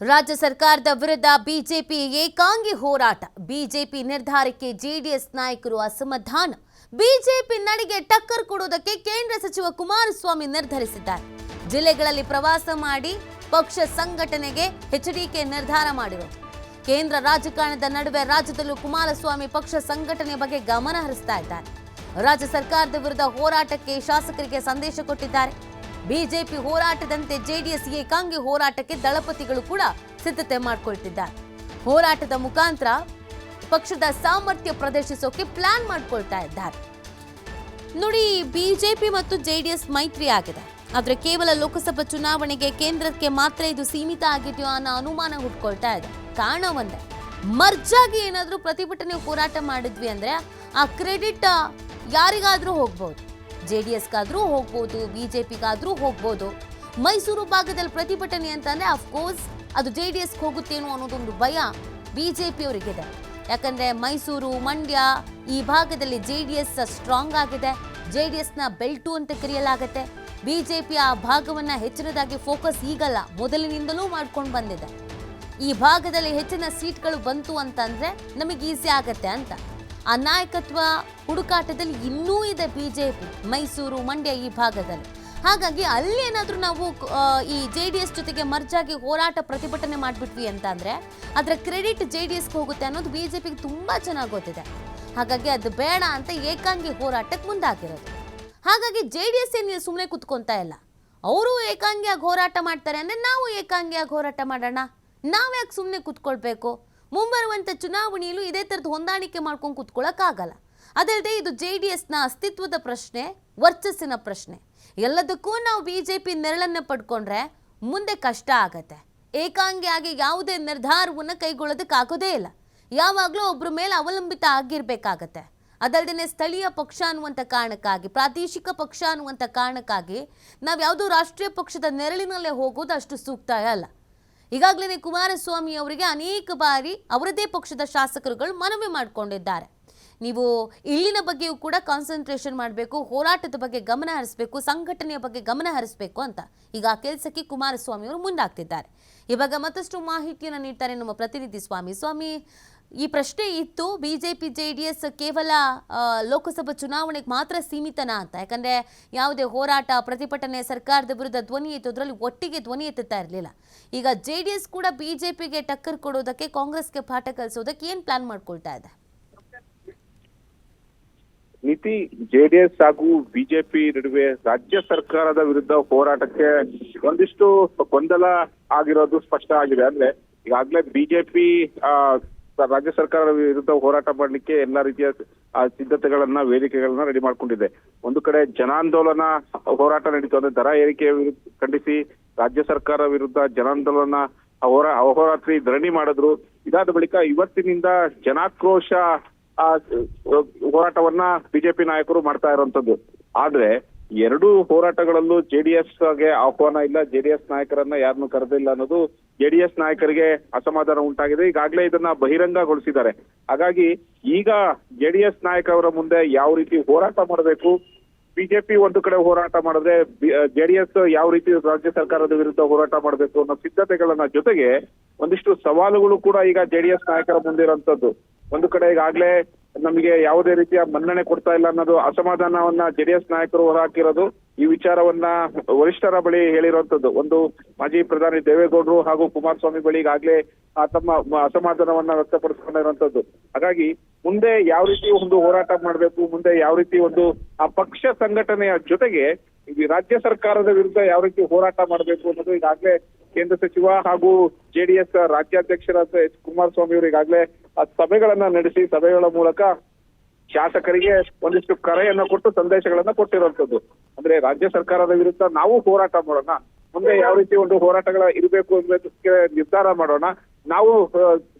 ರಾಜ್ಯ ಸರ್ಕಾರದ ವಿರುದ್ಧ ಬಿಜೆಪಿ ಏಕಾಂಗಿ ಹೋರಾಟ. ಬಿಜೆಪಿ ನಿರ್ಧಾರಕ್ಕೆ ಜೆಡಿಎಸ್ ನಾಯಕರು ಅಸಮಾಧಾನ. ಬಿಜೆಪಿ ನಡಿಗೆ ಟಕ್ಕರ್ ಕೊಡುವುದಕ್ಕೆ ಕೇಂದ್ರ ಸಚಿವ ಕುಮಾರಸ್ವಾಮಿ ನಿರ್ಧರಿಸಿದ್ದಾರೆ. ಜಿಲ್ಲೆಗಳಲ್ಲಿ ಪ್ರವಾಸ ಮಾಡಿ ಪಕ್ಷ ಸಂಘಟನೆಗೆ ಎಚ್ಡಿಕೆ ನಿರ್ಧಾರ ಮಾಡಿರೋದು. ಕೇಂದ್ರ ರಾಜಕಾರಣದ ನಡುವೆ ರಾಜ್ಯದಲ್ಲೂ ಕುಮಾರಸ್ವಾಮಿ ಪಕ್ಷ ಸಂಘಟನೆ ಬಗ್ಗೆ ಗಮನ ಹರಿಸ್ತಾ ಇದ್ದಾರೆ. ರಾಜ್ಯ ಸರ್ಕಾರದ ವಿರುದ್ಧ ಹೋರಾಟಕ್ಕೆ ಶಾಸಕರಿಗೆ ಸಂದೇಶ ಕೊಟ್ಟಿದ್ದಾರೆ. ಬಿಜೆಪಿ ಹೋರಾಟದಂತೆ ಜೆಡಿಎಸ್ ಏಕಾಂಗಿ ಹೋರಾಟಕ್ಕೆ ದಳಪತಿಗಳು ಕೂಡ ಸಿದ್ಧತೆ ಮಾಡಿಕೊಳ್ತಿದ್ದಾರೆ. ಹೋರಾಟದ ಮುಖಾಂತರ ಪಕ್ಷದ ಸಾಮರ್ಥ್ಯ ಪ್ರದರ್ಶಿಸೋಕೆ ಪ್ಲಾನ್ ಮಾಡ್ಕೊಳ್ತಾ ಇದ್ದಾರೆ. ನೋಡಿ, ಬಿಜೆಪಿ ಮತ್ತು ಜೆಡಿಎಸ್ ಮೈತ್ರಿ ಆಗಿದೆ. ಆದರೆ ಕೇವಲ ಲೋಕಸಭಾ ಚುನಾವಣೆಗೆ ಕೇಂದ್ರಕ್ಕೆ ಮಾತ್ರ ಇದು ಸೀಮಿತ ಆಗಿದೆಯೋ ಅನ್ನೋ ಅನುಮಾನ ಹುಟ್ಕೊಳ್ತಾ ಇದೆ. ಕಾರಣ ಒಂದೇ, ಮರ್ಜಾಗಿ ಏನಾದರೂ ಪ್ರತಿಭಟನೆ ಹೋರಾಟ ಮಾಡಿದ್ವಿ ಅಂದ್ರೆ ಆ ಕ್ರೆಡಿಟ್ ಯಾರಿಗಾದರೂ ಹೋಗ್ಬೋದು. ಜೆ ಡಿ ಎಸ್ಗಾದ್ರೂ ಹೋಗ್ಬೋದು, ಬಿಜೆಪಿಗಾದ್ರೂ ಹೋಗ್ಬೋದು. ಮೈಸೂರು ಭಾಗದಲ್ಲಿ ಪ್ರತಿಭಟನೆ ಅಂತಂದ್ರೆ ಅಫ್ಕೋರ್ಸ್ ಅದು ಜೆ ಡಿ ಎಸ್ಗೆ ಹೋಗುತ್ತೇನೋ ಅನ್ನೋದೊಂದು ಭಯ ಬಿ ಬಿಜೆಪಿ ಅವರಿಗಿದೆ ಯಾಕಂದರೆ ಮೈಸೂರು, ಮಂಡ್ಯ ಈ ಭಾಗದಲ್ಲಿ ಜೆ ಡಿ ಎಸ್ ಸ್ಟ್ರಾಂಗ್ ಆಗಿದೆ. ಜೆ ಡಿ ಎಸ್ನ ಬೆಲ್ಟು ಅಂತ ಕರೆಯಲಾಗತ್ತೆ. ಪಿ ಆ ಭಾಗವನ್ನು ಹೆಚ್ಚಿನದಾಗಿ ಫೋಕಸ್ ಈಗಲ್ಲ, ಮೊದಲಿನಿಂದಲೂ ಮಾಡ್ಕೊಂಡು ಬಂದಿದೆ. ಈ ಭಾಗದಲ್ಲಿ ಹೆಚ್ಚಿನ ಸೀಟ್ಗಳು ಬಂತು ಅಂತಂದರೆ ನಮಗೆ ಈಸಿ ಆಗತ್ತೆ ಅಂತ. ಆ ನಾಯಕತ್ವ ಹುಡುಕಾಟದಲ್ಲಿ ಇನ್ನೂ ಇದೆ ಬಿಜೆಪಿ, ಮೈಸೂರು, ಮಂಡ್ಯ ಈ ಭಾಗದಲ್ಲಿ. ಹಾಗಾಗಿ ಅಲ್ಲಿ ಏನಾದರೂ ನಾವು ಈ ಜೆ ಡಿ ಎಸ್ ಜೊತೆಗೆ ಮರ್ಜಾಗಿ ಹೋರಾಟ ಪ್ರತಿಭಟನೆ ಮಾಡಿಬಿಟ್ವಿ ಅಂತ ಅಂದರೆ ಅದರ ಕ್ರೆಡಿಟ್ ಜೆ ಡಿ ಎಸ್ಗೆ ಹೋಗುತ್ತೆ ಅನ್ನೋದು ಬಿ ಜೆ ಪಿಗೆ ತುಂಬ ಚೆನ್ನಾಗಿ ಗೊತ್ತಿದೆ. ಹಾಗಾಗಿ ಅದು ಬೇಡ ಅಂತ ಏಕಾಂಗಿ ಹೋರಾಟಕ್ಕೆ ಮುಂದಾಗಿರೋದು. ಹಾಗಾಗಿ ಜೆ ಡಿ ಎಸ್ ಏನು ಸುಮ್ಮನೆ ಕುತ್ಕೊತಾ ಇಲ್ಲ? ಅವರು ಏಕಾಂಗಿಯಾಗಿ ಹೋರಾಟ ಮಾಡ್ತಾರೆ ಅಂದರೆ ನಾವು ಏಕಾಂಗಿಯಾಗಿ ಹೋರಾಟ ಮಾಡೋಣ. ನಾವ್ಯಾಕೆ ಸುಮ್ಮನೆ ಕುತ್ಕೊಳ್ಬೇಕು? ಮುಂಬರುವಂಥ ಚುನಾವಣೆಯಲ್ಲೂ ಇದೇ ಥರದ್ದು ಹೊಂದಾಣಿಕೆ ಮಾಡ್ಕೊಂಡು ಕೂತ್ಕೊಳ್ಳೋಕ್ಕಾಗಲ್ಲ ಅದಲ್ಲದೆ ಇದು ಜೆ ಡಿ ಎಸ್ನ ಅಸ್ತಿತ್ವದ ಪ್ರಶ್ನೆ, ವರ್ಚಸ್ಸಿನ ಪ್ರಶ್ನೆ. ಎಲ್ಲದಕ್ಕೂ ನಾವು ಬಿ ಜೆ ಪಿ ನೆರಳನ್ನು ಪಡ್ಕೊಂಡ್ರೆ ಮುಂದೆ ಕಷ್ಟ ಆಗತ್ತೆ. ಏಕಾಂಗಿಯಾಗಿ ಯಾವುದೇ ನಿರ್ಧಾರವನ್ನು ಕೈಗೊಳ್ಳೋದಕ್ಕಾಗೋದೇ ಇಲ್ಲ. ಯಾವಾಗಲೂ ಒಬ್ಬರ ಮೇಲೆ ಅವಲಂಬಿತ ಆಗಿರಬೇಕಾಗತ್ತೆ. ಅದಲ್ಲದೆ ಸ್ಥಳೀಯ ಪಕ್ಷ ಅನ್ನುವಂಥ ಕಾರಣಕ್ಕಾಗಿ, ಪ್ರಾದೇಶಿಕ ಪಕ್ಷ ಅನ್ನುವಂಥ ಕಾರಣಕ್ಕಾಗಿ ನಾವು ಯಾವುದೋ ರಾಷ್ಟ್ರೀಯ ಪಕ್ಷದ ನೆರಳಿನಲ್ಲೇ ಹೋಗೋದು ಅಷ್ಟು ಸೂಕ್ತ ಅಲ್ಲ. ಈಗಾಗಲೇ ಕುಮಾರಸ್ವಾಮಿ ಅವರಿಗೆ ಅನೇಕ ಬಾರಿ ಅವರದೇ ಪಕ್ಷದ ಶಾಸಕರುಗಳು ಮನವಿ ಮಾಡಿಕೊಂಡಿದ್ದಾರೆ. ನೀವು ಇಲ್ಲಿನ ಬಗ್ಗೆಯೂ ಕೂಡ ಕಾನ್ಸಂಟ್ರೇಷನ್ ಮಾಡಬೇಕು, ಹೋರಾಟದ ಬಗ್ಗೆ ಗಮನ ಹರಿಸಬೇಕು, ಸಂಘಟನೆಯ ಬಗ್ಗೆ ಗಮನ ಹರಿಸಬೇಕು ಅಂತ ಈಗ ಆ ಕೆಲಸಕ್ಕೆ ಕುಮಾರಸ್ವಾಮಿ ಅವರು ಮುಂದಾಗ್ತಿದ್ದಾರೆ. ಇವಾಗ ಮತ್ತಷ್ಟು ಮಾಹಿತಿಯನ್ನು ನೀಡ್ತಾರೆ ನಮ್ಮ ಪ್ರತಿನಿಧಿ ಸ್ವಾಮಿ. ಸ್ವಾಮಿ ಈ ಪ್ರಶ್ನೆ ಇತ್ತು, ಬಿಜೆಪಿ ಜೆ ಡಿ ಎಸ್ ಕೇವಲ ಲೋಕಸಭಾ ಚುನಾವಣೆಗೆ ಮಾತ್ರ ಸೀಮಿತನಾ ಅಂತ? ಯಾಕಂದ್ರೆ ಯಾವುದೇ ಹೋರಾಟ, ಪ್ರತಿಭಟನೆ ಸರ್ಕಾರದ ವಿರುದ್ಧ ಧ್ವನಿ ಎತ್ತು ಅದರಲ್ಲಿ ಒಟ್ಟಿಗೆ ಧ್ವನಿ ಎತ್ತುತ್ತಾ ಇರಲಿಲ್ಲ. ಈಗ ಜೆ ಡಿ ಎಸ್ ಕೂಡ ಬಿಜೆಪಿಗೆ ಟಕ್ಕರ್ ಕೊಡೋದಕ್ಕೆ ಕಾಂಗ್ರೆಸ್ಗೆ ಪಾಠ ಕಲಿಸೋದಕ್ಕೆ ಏನು ಪ್ಲಾನ್ ಮಾಡ್ಕೊಳ್ತಾ ಇದೆ? ನೀತಿ, ಜೆಡಿಎಸ್ ಹಾಗೂ ಬಿಜೆಪಿ ನಡುವೆ ರಾಜ್ಯ ಸರ್ಕಾರದ ವಿರುದ್ಧ ಹೋರಾಟಕ್ಕೆ ಒಂದಿಷ್ಟು ಗೊಂದಲ ಆಗಿರೋದು ಸ್ಪಷ್ಟ ಆಗಿದೆ. ಅಂದ್ರೆ ಈಗಾಗಲೇ ಬಿಜೆಪಿ ರಾಜ್ಯ ಸರ್ಕಾರದ ವಿರುದ್ಧ ಹೋರಾಟ ಮಾಡಲಿಕ್ಕೆ ಎಲ್ಲಾ ರೀತಿಯ ಸಿದ್ಧತೆಗಳನ್ನ, ವೇದಿಕೆಗಳನ್ನ ರೆಡಿ ಮಾಡ್ಕೊಂಡಿದೆ. ಒಂದು ಕಡೆ ಜನಾಂದೋಲನ ಹೋರಾಟ ನಡೀತು. ಅಂದ್ರೆ ದರ ಏರಿಕೆ ಖಂಡಿಸಿ ರಾಜ್ಯ ಸರ್ಕಾರ ವಿರುದ್ಧ ಜನಾಂದೋಲನ ಅವರ, ಅಹೋರಾತ್ರಿ ಧರಣಿ ಮಾಡಿದ್ರು. ಇದಾದ ಬಳಿಕ ಇವತ್ತಿನಿಂದ ಜನಾಕ್ರೋಶ ಹೋರಾಟವನ್ನ ಬಿಜೆಪಿ ನಾಯಕರು ಮಾಡ್ತಾ ಇರುವಂತದ್ದು. ಆದ್ರೆ ಎರಡು ಹೋರಾಟಗಳಲ್ಲೂ ಜೆಡಿಎಸ್ಗೆ ಆಹ್ವಾನ ಇಲ್ಲ, ಜೆಡಿಎಸ್ ನಾಯಕರನ್ನ ಯಾರನ್ನು ಕರೆದಿಲ್ಲ ಅನ್ನೋದು ಜೆಡಿಎಸ್ ನಾಯಕರಿಗೆ ಅಸಮಾಧಾನ ಉಂಟಾಗಿದೆ. ಈಗಾಗಲೇ ಇದನ್ನ ಬಹಿರಂಗಗೊಳಿಸಿದ್ದಾರೆ. ಹಾಗಾಗಿ ಈಗ ಜೆಡಿಎಸ್ ನಾಯಕರ ಮುಂದೆ ಯಾವ ರೀತಿ ಹೋರಾಟ ಮಾಡಬೇಕು, ಬಿಜೆಪಿ ಒಂದು ಕಡೆ ಹೋರಾಟ ಮಾಡಿದ್ರೆ ಜೆಡಿಎಸ್ ಯಾವ ರೀತಿ ರಾಜ್ಯ ಸರ್ಕಾರದ ವಿರುದ್ಧ ಹೋರಾಟ ಮಾಡಬೇಕು ಅನ್ನೋ ಸಿದ್ಧತೆಗಳನ್ನ ಜೊತೆಗೆ ಒಂದಿಷ್ಟು ಸವಾಲುಗಳು ಕೂಡ ಈಗ ಜೆಡಿಎಸ್ ನಾಯಕರ ಮುಂದಿರುವಂತದ್ದು ಒಂದು ಕಡೆ ಈಗಾಗಲೇ ನಮಗೆ ಯಾವುದೇ ರೀತಿಯ ಮನ್ನಣೆ ಕೊಡ್ತಾ ಇಲ್ಲ ಅನ್ನೋದು ಅಸಮಾಧಾನವನ್ನ ಜೆಡಿಎಸ್ ನಾಯಕರು ಹೊರಹಾಕಿರೋದು ಈ ವಿಚಾರವನ್ನ ವರಿಷ್ಠರ ಬಳಿ ಹೇಳಿರುವಂತದ್ದು. ಒಂದು ಮಾಜಿ ಪ್ರಧಾನಿ ದೇವೇಗೌಡರು ಹಾಗೂ ಕುಮಾರಸ್ವಾಮಿ ಬಳಿ ಈಗಾಗಲೇ ತಮ್ಮ ಅಸಮಾಧಾನವನ್ನ ವ್ಯಕ್ತಪಡಿಸಿಕೊಂಡಿರುವಂತದ್ದು. ಹಾಗಾಗಿ ಮುಂದೆ ಯಾವ ರೀತಿ ಒಂದು ಹೋರಾಟ ಮಾಡಬೇಕು, ಮುಂದೆ ಯಾವ ರೀತಿ ಒಂದು ಆ ಪಕ್ಷ ಸಂಘಟನೆಯ ಜೊತೆಗೆ ರಾಜ್ಯ ಸರ್ಕಾರದ ವಿರುದ್ಧ ಯಾವ ರೀತಿ ಹೋರಾಟ ಮಾಡಬೇಕು ಅನ್ನೋದು ಈಗಾಗಲೇ ಕೇಂದ್ರ ಸಚಿವ ಹಾಗೂ ಜೆಡಿಎಸ್ ರಾಜ್ಯಾಧ್ಯಕ್ಷರಾದ ಎಚ್ ಕುಮಾರಸ್ವಾಮಿ ಅವರು ಈಗಾಗಲೇ ಸಭೆಗಳನ್ನ ನಡೆಸಿ, ಸಭೆಗಳ ಮೂಲಕ ಶಾಸಕರಿಗೆ ಒಂದಿಷ್ಟು ಕರೆಯನ್ನ ಕೊಟ್ಟು, ಸಂದೇಶಗಳನ್ನ ಕೊಟ್ಟಿರುವಂತದ್ದು ಅಂದ್ರೆ ರಾಜ್ಯ ಸರ್ಕಾರದ ವಿರುದ್ಧ ನಾವು ಹೋರಾಟ ಮಾಡೋಣ, ಮುಂದೆ ಯಾವ ರೀತಿ ಒಂದು ಹೋರಾಟಗಳ ಇರಬೇಕು ಅನ್ನೋದಕ್ಕೆ ನಿರ್ಧಾರ ಮಾಡೋಣ. ನಾವು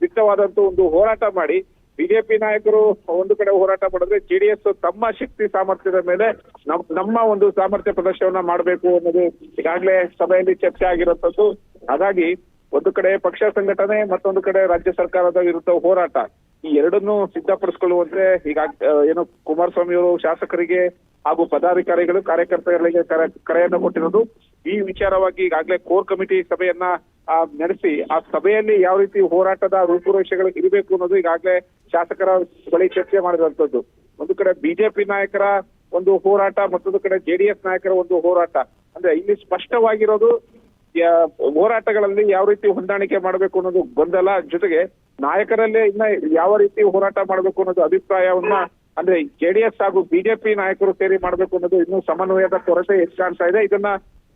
ದಿಟ್ಟವಾದಂತ ಒಂದು ಹೋರಾಟ ಮಾಡಿ, ಬಿಜೆಪಿ ನಾಯಕರು ಒಂದು ಕಡೆ ಹೋರಾಟ ಮಾಡಿದ್ರೆ ಜೆಡಿಎಸ್ ತಮ್ಮ ಶಕ್ತಿ ಸಾಮರ್ಥ್ಯದ ಮೇಲೆ ನಮ್, ನಮ್ಮ ಒಂದು ಸಾಮರ್ಥ್ಯ ಪ್ರದರ್ಶನವನ್ನ ಮಾಡಬೇಕು ಅನ್ನೋದು ಈಗಾಗಲೇ ಸಭೆಯಲ್ಲಿ ಚರ್ಚೆ ಆಗಿರುವಂತದ್ದು ಹಾಗಾಗಿ ಒಂದು ಕಡೆ ಪಕ್ಷ ಸಂಘಟನೆ, ಮತ್ತೊಂದು ಕಡೆ ರಾಜ್ಯ ಸರ್ಕಾರದ ವಿರುದ್ಧ ಹೋರಾಟ. ಈ ಎರಡನ್ನೂ ಸಿದ್ಧಪಡಿಸಿಕೊಳ್ಳುವಂತೆ ಈಗ ಏನು ಕುಮಾರಸ್ವಾಮಿ ಅವರು ಶಾಸಕರಿಗೆ ಹಾಗೂ ಪದಾಧಿಕಾರಿಗಳು ಕಾರ್ಯಕರ್ತರಿಗೆ ಕರೆ, ಕರೆಯನ್ನು ಕೊಟ್ಟಿರೋದು ಈ ವಿಚಾರವಾಗಿ ಈಗಾಗಲೇ ಕೋರ್ ಕಮಿಟಿ ಸಭೆಯನ್ನ ನಡೆಸಿ, ಆ ಸಭೆಯಲ್ಲಿ ಯಾವ ರೀತಿ ಹೋರಾಟದ ರೂಪುರೇಷೆಗಳು ಇರಬೇಕು ಅನ್ನೋದು ಈಗಾಗಲೇ ಶಾಸಕರ ಬಳಿ ಚರ್ಚೆ ಮಾಡಿದಂಥದ್ದು ಒಂದು ಕಡೆ ಬಿಜೆಪಿ ನಾಯಕರ ಒಂದು ಹೋರಾಟ, ಮತ್ತೊಂದು ಕಡೆ ಜೆಡಿಎಸ್ ನಾಯಕರ ಒಂದು ಹೋರಾಟ. ಅಂದ್ರೆ ಇಲ್ಲಿ ಸ್ಪಷ್ಟವಾಗಿರೋದು ಹೋರಾಟಗಳಲ್ಲಿ ಯಾವ ರೀತಿ ಹೊಂದಾಣಿಕೆ ಮಾಡಬೇಕು ಅನ್ನೋದು ಗೊಂದಲ. ಜೊತೆಗೆ ನಾಯಕರಲ್ಲೇ ಇನ್ನ ಯಾವ ರೀತಿ ಹೋರಾಟ ಮಾಡಬೇಕು ಅನ್ನೋದು ಅಭಿಪ್ರಾಯವನ್ನ ಅಂದ್ರೆ ಜೆಡಿಎಸ್ ಹಾಗೂ ಬಿಜೆಪಿ ನಾಯಕರು ಸೇರಿ ಮಾಡಬೇಕು ಅನ್ನೋದು ಇನ್ನೂ ಸಮನ್ವಯದ ಕೊರತೆ ಹೆಚ್ಚು ಕಾಣ್ತಾ ಇದೆ. ಇದನ್ನ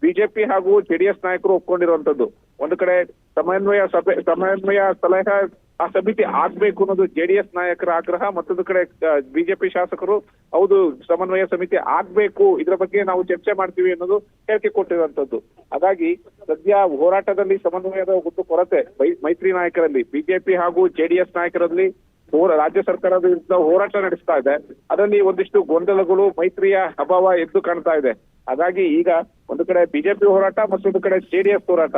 ಬಿಜೆಪಿ ಹಾಗೂ ಜೆಡಿಎಸ್ ನಾಯಕರು ಒಪ್ಕೊಂಡಿರುವಂತದ್ದು. ಒಂದು ಕಡೆ ಸಮನ್ವಯ ಸಭೆ, ಸಮನ್ವಯ ಸಲಹೆ ಆ ಸಮಿತಿ ಆಗ್ಬೇಕು ಅನ್ನೋದು ಜೆಡಿಎಸ್ ನಾಯಕರ ಆಗ್ರಹ, ಮತ್ತೊಂದು ಕಡೆ ಬಿಜೆಪಿ ಶಾಸಕರು ಹೌದು, ಸಮನ್ವಯ ಸಮಿತಿ ಆಗ್ಬೇಕು, ಇದ್ರ ಬಗ್ಗೆ ನಾವು ಚರ್ಚೆ ಮಾಡ್ತೀವಿ ಅನ್ನೋದು ಹೇಳಿಕೆ ಕೊಟ್ಟಿರುವಂತದ್ದು ಹಾಗಾಗಿ ಸದ್ಯ ಹೋರಾಟದಲ್ಲಿ ಸಮನ್ವಯದ ಒಂದು ಕೊರತೆ ಮೈತ್ರಿ ನಾಯಕರಲ್ಲಿ, ಬಿಜೆಪಿ ಹಾಗೂ ಜೆಡಿಎಸ್ ನಾಯಕರಲ್ಲಿ ರಾಜ್ಯ ಸರ್ಕಾರದ ವಿರುದ್ಧ ಹೋರಾಟ ನಡೆಸ್ತಾ ಇದೆ. ಅದರಲ್ಲಿ ಒಂದಿಷ್ಟು ಗೊಂದಲಗಳು ಮೈತ್ರಿಯ ಅಭಾವ ಎದ್ದು ಕಾಣ್ತಾ ಇದೆ. ಹಾಗಾಗಿ ಈಗ ಒಂದು ಕಡೆ ಬಿಜೆಪಿ ಹೋರಾಟ, ಮತ್ತೊಂದು ಕಡೆ ಜೆಡಿಎಸ್ ಹೋರಾಟ.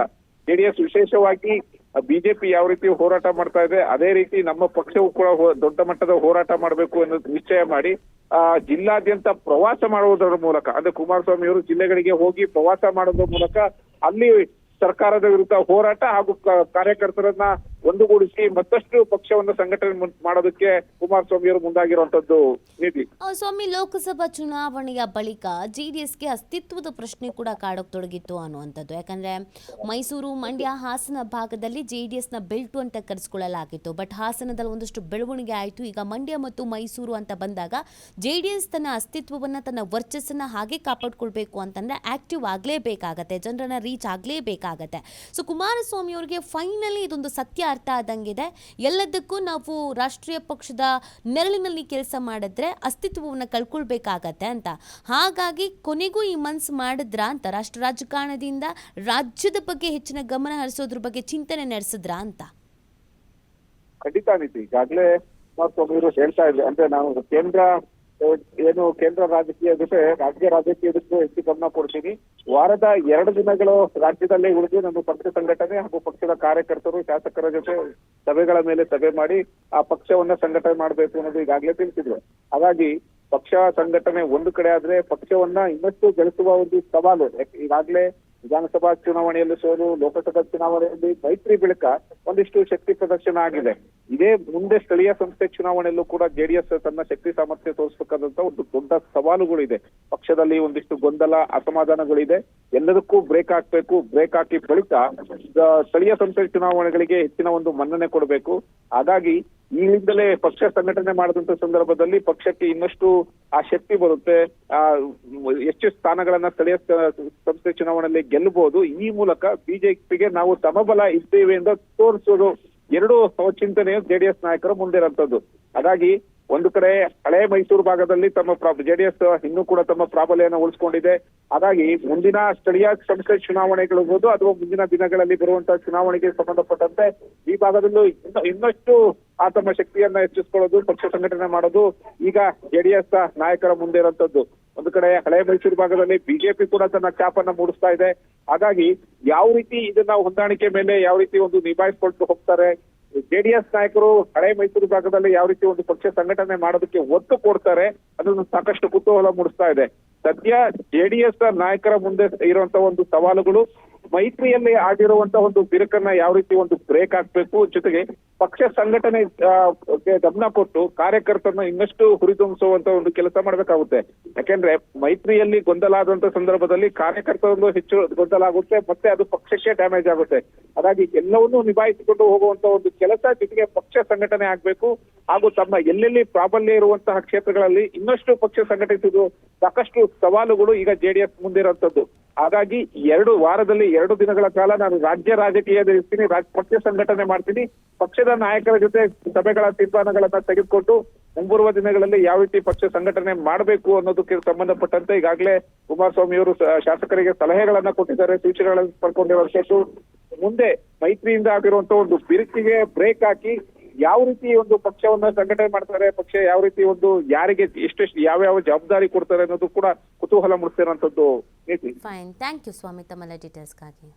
ಜೆಡಿಎಸ್ ವಿಶೇಷವಾಗಿ ಬಿಜೆಪಿ ಯಾವ ರೀತಿ ಹೋರಾಟ ಮಾಡ್ತಾ ಇದೆ, ಅದೇ ರೀತಿ ನಮ್ಮ ಪಕ್ಷವು ಕೂಡ ದೊಡ್ಡ ಮಟ್ಟದ ಹೋರಾಟ ಮಾಡಬೇಕು ಅನ್ನೋದು ನಿಶ್ಚಯ ಮಾಡಿ, ಆ, ಜಿಲ್ಲಾದ್ಯಂತ ಪ್ರವಾಸ ಮಾಡುವುದರ ಮೂಲಕ, ಅಂದ್ರೆ ಕುಮಾರಸ್ವಾಮಿ ಅವರು ಜಿಲ್ಲೆಗಳಿಗೆ ಹೋಗಿ ಪ್ರವಾಸ ಮಾಡೋದ್ರ ಮೂಲಕ ಅಲ್ಲಿ ಸರ್ಕಾರದ ವಿರುದ್ಧ ಹೋರಾಟ ಹಾಗೂ ಕಾರ್ಯಕರ್ತರನ್ನ ಒಂದುಗೂಡಿಸಿ ಮತ್ತಷ್ಟು ಪಕ್ಷವನ್ನು ಸಂಘಟನೆ ಮಾಡೋದಕ್ಕೆ ಕುಮಾರಸ್ವಾಮಿ ಅವರು ಮುಂದಾಗಿರುವಂತದ್ದು ನೀತಿ. ಸ್ವಾಮಿ, ಲೋಕಸಭಾ ಚುನಾವಣೆಯ ಬಳಿಕ ಜೆಡಿಎಸ್ಗೆ ಅಸ್ತಿತ್ವದ ಪ್ರಶ್ನೆ ಕೂಡ ಕಾಡೋಕ್ತೊಡಗಿತ್ತು ಅನ್ನುವಂಥದ್ದು. ಯಾಕಂದ್ರೆ ಮೈಸೂರು, ಮಂಡ್ಯ ಹಾಸನ ಭಾಗದಲ್ಲಿ ಜೆಡಿಎಸ್ನ ಬೆಲ್ಟು ಅಂತ ಕರೆಸ್ಕೊಳ್ಳಲಾಗಿತ್ತು. ಬಟ್ ಹಾಸನದಲ್ಲಿ ಒಂದಷ್ಟು ಬೆಳವಣಿಗೆ ಆಯಿತು. ಈಗ ಮಂಡ್ಯ ಮತ್ತು ಮೈಸೂರು ಅಂತ ಬಂದಾಗ ಜೆಡಿಎಸ್ ತನ್ನ ಅಸ್ತಿತ್ವವನ್ನ, ತನ್ನ ವರ್ಚಸ್ಸನ್ನ ಹಾಗೆ ಕಾಪಾಡ್ಕೊಳ್ಬೇಕು ಅಂತಂದ್ರೆ ಆಕ್ಟಿವ್ ಆಗಲೇಬೇಕಾಗತ್ತೆ, ಜನರನ್ನ ರೀಚ್ ಆಗಲೇಬೇಕಾಗತ್ತೆ. ಸೊ, ಕುಮಾರಸ್ವಾಮಿ ಅವರಿಗೆ ಫೈನಲಿ ಇದೊಂದು ಸತ್ಯ ಅರ್ಥ ಆದಂಗಿದೆ. ಎಲ್ಲದಕ್ಕೂ ನಾವು ರಾಷ್ಟ್ರೀಯ ಪಕ್ಷದ ನೆರಳಿನಲ್ಲಿ ಕೆಲಸ ಮಾಡಿದ್ರೆ ಅಸ್ತಿತ್ವವನ್ನು ಕಳ್ಕೊಳ್ಬೇಕಾಗತ್ತೆ ಅಂತ. ಹಾಗಾಗಿ ಕೊನೆಗೂ ಈ ಮನ್ಸು ಮಾಡಿದ್ರ ಅಂತ, ರಾಷ್ಟ್ರ ರಾಜಕಾರಣದಿಂದ ರಾಜ್ಯದ ಬಗ್ಗೆ ಹೆಚ್ಚಿನ ಗಮನ ಹರಿಸೋದ್ರ ಬಗ್ಗೆ ಚಿಂತನೆ ನಡೆಸಿದ್ರ ಅಂತ? ಖಂಡಿತ ಈಗಾಗಲೇ ಹೇಳ್ತಾ ಇದ್ರು. ಅಂದ್ರೆ ನಾವು ಕೇಂದ್ರ ಏನು ಕೇಂದ್ರ ರಾಜಕೀಯ ಜೊತೆ ರಾಜ್ಯ ರಾಜಕೀಯದಕ್ಕೂ ಹೆಚ್ಚು ಗಮನ ಕೊಡ್ತೀನಿ. ವಾರದ ಎರಡು ದಿನಗಳು ರಾಜ್ಯದಲ್ಲೇ ಉಳಿದು ನಮ್ಮ ಪಕ್ಷ ಸಂಘಟನೆ ಹಾಗೂ ಪಕ್ಷದ ಕಾರ್ಯಕರ್ತರು ಶಾಸಕರ ಜೊತೆ ಸಭೆಗಳ ಮೇಲೆ ಸಭೆ ಮಾಡಿ ಆ ಪಕ್ಷವನ್ನ ಸಂಘಟನೆ ಮಾಡಬೇಕು ಅನ್ನೋದು ಈಗಾಗಲೇ ತಿಳಿಸಿದ್ರು. ಹಾಗಾಗಿ ಪಕ್ಷ ಸಂಘಟನೆ ಒಂದು ಕಡೆ ಆದ್ರೆ ಪಕ್ಷವನ್ನ ಇನ್ನಷ್ಟು ಗೆಲ್ಲಿಸುವ ಒಂದು ಸವಾಲು ಈಗಾಗಲೇ ವಿಧಾನಸಭಾ ಚುನಾವಣೆಯಲ್ಲಿ ಸೋಲು, ಲೋಕಸಭಾ ಚುನಾವಣೆಯಲ್ಲಿ ಮೈತ್ರಿ ಬಳಿಕ ಒಂದಿಷ್ಟು ಶಕ್ತಿ ಪ್ರದರ್ಶನ ಆಗಿದೆ. ಇದೇ ಮುಂದೆ ಸ್ಥಳೀಯ ಸಂಸ್ಥೆ ಚುನಾವಣೆಯಲ್ಲೂ ಕೂಡ ಜೆಡಿಎಸ್ ತನ್ನ ಶಕ್ತಿ ಸಾಮರ್ಥ್ಯ ತೋರಿಸಬೇಕಾದಂತ ಒಂದು ದೊಡ್ಡ ಸವಾಲುಗಳಿದೆ. ಪಕ್ಷದಲ್ಲಿ ಒಂದಿಷ್ಟು ಗೊಂದಲ, ಅಸಮಾಧಾನಗಳಿದೆ. ಎಲ್ಲದಕ್ಕೂ ಬ್ರೇಕ್ ಹಾಕ್ಬೇಕು. ಬ್ರೇಕ್ ಹಾಕಿ ಬಳಿಕ ಸ್ಥಳೀಯ ಸಂಸ್ಥೆ ಚುನಾವಣೆಗಳಿಗೆ ಹೆಚ್ಚಿನ ಒಂದು ಮನ್ನಣೆ ಕೊಡಬೇಕು. ಹಾಗಾಗಿ ಈಗಿಂದಲೇ ಪಕ್ಷ ಸಂಘಟನೆ ಮಾಡಿದಂತ ಸಂದರ್ಭದಲ್ಲಿ ಪಕ್ಷಕ್ಕೆ ಇನ್ನಷ್ಟು ಆ ಶಕ್ತಿ ಬರುತ್ತೆ. ಆ, ಹೆಚ್ಚು ಸ್ಥಾನಗಳನ್ನ ಸ್ಥಳೀಯ ಸಂಸ್ಥೆ ಚುನಾವಣೆಯಲ್ಲಿ ಗೆಲ್ಲಬಹುದು. ಈ ಮೂಲಕ ಬಿಜೆಪಿಗೆ ನಾವು ಸಮಬಲ ಇದ್ದೇವೆ ಎಂದು ತೋರಿಸೋದು ಎರಡು ಚಿಂತನೆಯು ಜೆಡಿಎಸ್ ನಾಯಕರು ಮುಂದಿರುವಂತದ್ದು ಹಾಗಾಗಿ ಒಂದು ಕಡೆ ಹಳೆ ಮೈಸೂರು ಭಾಗದಲ್ಲಿ ತಮ್ಮ ಜೆಡಿಎಸ್ ಇನ್ನೂ ಕೂಡ ತಮ್ಮ ಪ್ರಾಬಲ್ಯನ ಉಳಿಸ್ಕೊಂಡಿದೆ. ಹಾಗಾಗಿ ಮುಂದಿನ ಸ್ಥಳೀಯ ಸಂಸ್ಥೆ ಚುನಾವಣೆಗಳಿರ್ಬೋದು ಅಥವಾ ಮುಂದಿನ ದಿನಗಳಲ್ಲಿ ಬರುವಂತಹ ಚುನಾವಣೆಗೆ ಸಂಬಂಧಪಟ್ಟಂತೆ ಈ ಭಾಗದಲ್ಲೂ ಇನ್ನು, ಇನ್ನಷ್ಟು ಆ ಶಕ್ತಿಯನ್ನ ಹೆಚ್ಚಿಸ್ಕೊಳ್ಳೋದು, ಪಕ್ಷ ಸಂಘಟನೆ ಮಾಡೋದು ಈಗ ಜೆಡಿಎಸ್ ನಾಯಕರ ಮುಂದೆ ಇರುವಂತದ್ದು ಒಂದು ಕಡೆ ಹಳೆ ಮೈಸೂರು ಭಾಗದಲ್ಲಿ ಬಿಜೆಪಿ ಕೂಡ ತನ್ನ ಚಾಪನ್ನ ಮೂಡಿಸ್ತಾ ಇದೆ. ಹಾಗಾಗಿ ಯಾವ ರೀತಿ ಇದನ್ನ ಹೊಂದಾಣಿಕೆ ಮೇಲೆ ಯಾವ ರೀತಿ ಒಂದು ನಿಭಾಯಿಸ್ಕೊಂಡು ಹೋಗ್ತಾರೆ? ಜೆಡಿಎಸ್ ನಾಯಕರು ಹಳೆ ಮೈಸೂರು ಭಾಗದಲ್ಲಿ ಯಾವ ರೀತಿ ಒಂದು ಪಕ್ಷ ಸಂಘಟನೆ ಮಾಡೋದಕ್ಕೆ ಒತ್ತು ಕೊಡ್ತಾರೆ, ಅದನ್ನು ಸಾಕಷ್ಟು ಕುತೂಹಲ ಮೂಡಿಸ್ತಾ ಇದೆ. ಸದ್ಯ ಜೆಡಿಎಸ್ ನಾಯಕರ ಮುಂದೆ ಇರುವಂತಹ ಒಂದು ಸವಾಲುಗಳು ಮೈತ್ರಿಯಲ್ಲಿ ಆಗಿರುವಂತ ಒಂದು ಬಿರುಕನ್ನ ಯಾವ ರೀತಿ ಒಂದು ಬ್ರೇಕ್ ಹಾಕ್ಬೇಕು, ಜೊತೆಗೆ ಪಕ್ಷ ಸಂಘಟನೆ ಗಮನ ಕೊಟ್ಟು ಕಾರ್ಯಕರ್ತರನ್ನ ಇನ್ನಷ್ಟು ಹುರಿದುಂಬಿಸುವಂತ ಒಂದು ಕೆಲಸ ಮಾಡ್ಬೇಕಾಗುತ್ತೆ. ಯಾಕೆಂದ್ರೆ ಮೈತ್ರಿಯಲ್ಲಿ ಗೊಂದಲ ಆದಂತ ಸಂದರ್ಭದಲ್ಲಿ ಕಾರ್ಯಕರ್ತರಲ್ಲೂ ಹೆಚ್ಚು ಗೊಂದಲ ಆಗುತ್ತೆ ಮತ್ತೆ ಅದು ಪಕ್ಷಕ್ಕೆ ಡ್ಯಾಮೇಜ್ ಆಗುತ್ತೆ. ಹಾಗಾಗಿ ಎಲ್ಲವನ್ನೂ ನಿಭಾಯಿಸಿಕೊಂಡು ಹೋಗುವಂತ ಒಂದು ಕೆಲಸ ಜೊತೆಗೆ ಪಕ್ಷ ಸಂಘಟನೆ ಆಗ್ಬೇಕು. ಹಾಗೂ ತಮ್ಮ ಎಲ್ಲೆಲ್ಲಿ ಪ್ರಾಬಲ್ಯ ಇರುವಂತಹ ಕ್ಷೇತ್ರಗಳಲ್ಲಿ ಇನ್ನಷ್ಟು ಪಕ್ಷ ಸಂಘಟಿಸುವುದು ಸಾಕಷ್ಟು ಸವಾಲುಗಳು ಈಗ ಜೆಡಿಎಸ್ ಮುಂದಿರುವಂತದ್ದು. ಹಾಗಾಗಿ ಎರಡು ವಾರದಲ್ಲಿ ಎರಡು ದಿನಗಳ ಕಾಲ ನಾನು ರಾಜ್ಯ ರಾಜಕೀಯದ ಇರ್ತೀನಿ ರಾಜ್, ಪಕ್ಷ ಸಂಘಟನೆ ಮಾಡ್ತೀನಿ. ಪಕ್ಷದ ನಾಯಕರ ಜೊತೆ ಸಭೆಗಳ ತೀರ್ಮಾನಗಳನ್ನ ತೆಗೆದುಕೊಂಡು ಮುಂಬರುವ ದಿನಗಳಲ್ಲಿ ಯಾವ ರೀತಿ ಪಕ್ಷ ಸಂಘಟನೆ ಮಾಡಬೇಕು ಅನ್ನೋದಕ್ಕೆ ಸಂಬಂಧಪಟ್ಟಂತೆ ಈಗಾಗಲೇ ಕುಮಾರಸ್ವಾಮಿ ಅವರು ಶಾಸಕರಿಗೆ ಸಲಹೆಗಳನ್ನ ಕೊಟ್ಟಿದ್ದಾರೆ, ಸೂಚನೆಗಳನ್ನು ಪಡ್ಕೊಂಡಿರುವಂತದ್ದು. ಮುಂದೆ ಮೈತ್ರಿಯಿಂದ ಆಗಿರುವಂತಹ ಒಂದು ಬಿರುಕಿಗೆ ಬ್ರೇಕ್ ಹಾಕಿ ಯಾವ ರೀತಿ ಒಂದು ಪಕ್ಷವನ್ನ ಸಂಘಟನೆ ಮಾಡ್ತಾರೆ, ಪಕ್ಷ ಯಾವ ರೀತಿ ಒಂದು ಯಾರಿಗೆ ಎಷ್ಟೆಷ್ಟು ಯಾವ ಜವಾಬ್ದಾರಿ ಕೊಡ್ತಾರೆ ಅನ್ನೋದು ಕೂಡ ಕುತೂಹಲ ಮೂಡಿಸಿರುವಂತದ್ದು ಫೈನ್ ಥ್ಯಾಂಕ್ ಯು ಸ್ವಾಮಿ ತಮ್ಮ ಡೀಟೇಲ್ಸ್ಗಾಗಿ